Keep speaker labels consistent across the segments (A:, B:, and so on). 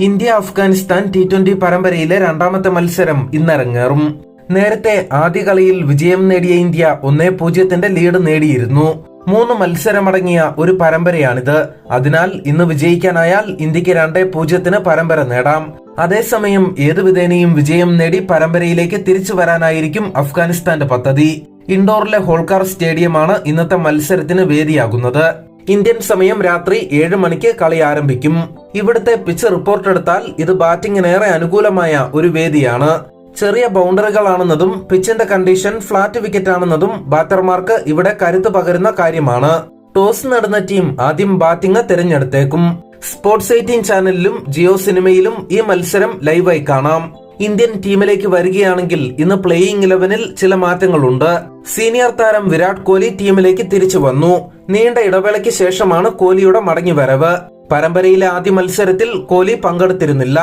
A: India Afghanistan T twenty പരമ്പരയിലെ രണ്ടാമത്തെ മത്സരം ഇന്നരങ്ങേറും നേരത്തെ ആദ്യ കളിയിൽ വിജയം നേടിയ ഇന്ത്യ ഒന്നേ പൂജ്യത്തിന്റെ ലീഡ് നേടിയിരുന്നു. മൂന്ന് മത്സരമടങ്ങിയ ഒരു പരമ്പരയാണിത്. അതിനാൽ ഇന്ന് വിജയിക്കാനായാൽ ഇന്ത്യയ്ക്ക് രണ്ടേ പൂജ്യത്തിന് പരമ്പര നേടാം. അതേസമയം ഏത് വിധേനയും വിജയം നേടി പരമ്പരയിലേക്ക് തിരിച്ചു വരാനായിരിക്കും അഫ്ഗാനിസ്ഥാന്റെ പദ്ധതി. ഇൻഡോറിലെ ഹോൾക്കാർ സ്റ്റേഡിയമാണ് ഇന്നത്തെ മത്സരത്തിന് വേദിയാകുന്നത്. ഇന്ത്യൻ സമയം രാത്രി ഏഴ് മണിക്ക് കളി ആരംഭിക്കും. ഇവിടുത്തെ പിച്ച് റിപ്പോർട്ട് എടുത്താൽ ഇത് ബാറ്റിംഗിനേറെ അനുകൂലമായ ഒരു വേദിയാണ്. ചെറിയ ബൗണ്ടറികളാണെന്നതും പിച്ചിന്റെ കണ്ടീഷൻ ഫ്ലാറ്റ് വിക്കറ്റ് ആണെന്നതും ബാറ്റർമാർക്ക് ഇവിടെ കരുത്ത് പകരുന്ന കാര്യമാണ്. ടോസ് നടന്ന ടീം ആദ്യം ബാറ്റിംഗ് തിരഞ്ഞെടുത്തേക്കും. സ്പോർട്സ് എയ്റ്റീൻ ചാനലിലും ജിയോ സിനിമയിലും ഈ മത്സരം ലൈവായി കാണാം. ഇന്ത്യൻ ടീമിലേക്ക് വരികയാണെങ്കിൽ ഇന്ന് പ്ലേയിങ് ഇലവനിൽ ചില മാറ്റങ്ങളുണ്ട്. സീനിയർ താരം വിരാട് കോഹ്ലി ടീമിലേക്ക് തിരിച്ചു വന്നു. നീണ്ട ഇടവേളയ്ക്ക് ശേഷമാണ് കോഹ്ലിയുടെ മടങ്ങിവരവ്. പരമ്പരയിലെ ആദ്യ മത്സരത്തിൽ കോഹ്ലി പങ്കെടുത്തിരുന്നില്ല.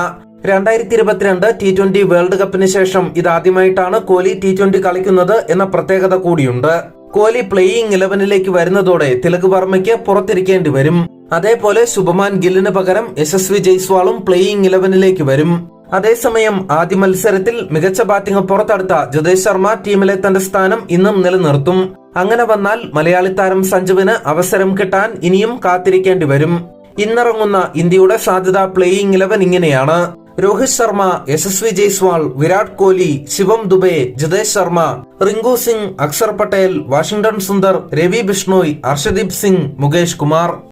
A: രണ്ടായിരത്തി ഇരുപത്തിരണ്ട് ടി ട്വന്റി വേൾഡ് കപ്പിന് ശേഷം ഇതാദ്യമായിട്ടാണ് കോഹ്ലി ടി ട്വന്റി കളിക്കുന്നത് എന്ന പ്രത്യേകത കൂടിയുണ്ട്. കോഹ്ലി പ്ലേയിങ് ഇലവനിലേക്ക് വരുന്നതോടെ തിലക് വർമ്മയ്ക്ക് പുറത്തിരിക്കേണ്ടി വരും. അതേപോലെ ശുഭമാൻ ഗില്ലിന് പകരം യശസ്വി ജയ്സ്വാളും പ്ലേയിങ് ഇലവനിലേക്ക് വരും. അതേസമയം ആദ്യ മത്സരത്തിൽ മികച്ച ബാറ്റിംഗ് പുറത്തെടുത്ത ജതേഷ് ശർമ്മ ടീമിലെ തന്റെ സ്ഥാനം ഇന്നും നിലനിർത്തും. അങ്ങനെ വന്നാൽ മലയാളി താരം സഞ്ജുവിന് അവസരം കിട്ടാൻ ഇനിയും കാത്തിരിക്കേണ്ടി വരും. ഇന്നിറങ്ങുന്ന ഇന്ത്യയുടെ സാധ്യത പ്ലേയിംഗ് ഇലവൻ ഇങ്ങനെയാണ്. രോഹിത് ശർമ്മ യശസ്വി ജയ്സ്വാൾ വിരാട് കോഹ്ലി ശിവം ദുബെ ജിതേഷ് ശർമ്മ റിങ്കു സിംഗ് അക്സർ പട്ടേൽ വാഷിംഗ്ടൺ സുന്ദർ രവി ബിഷ്ണോയ് അർഷദീപ് സിംഗ് മുകേഷ് കുമാർ.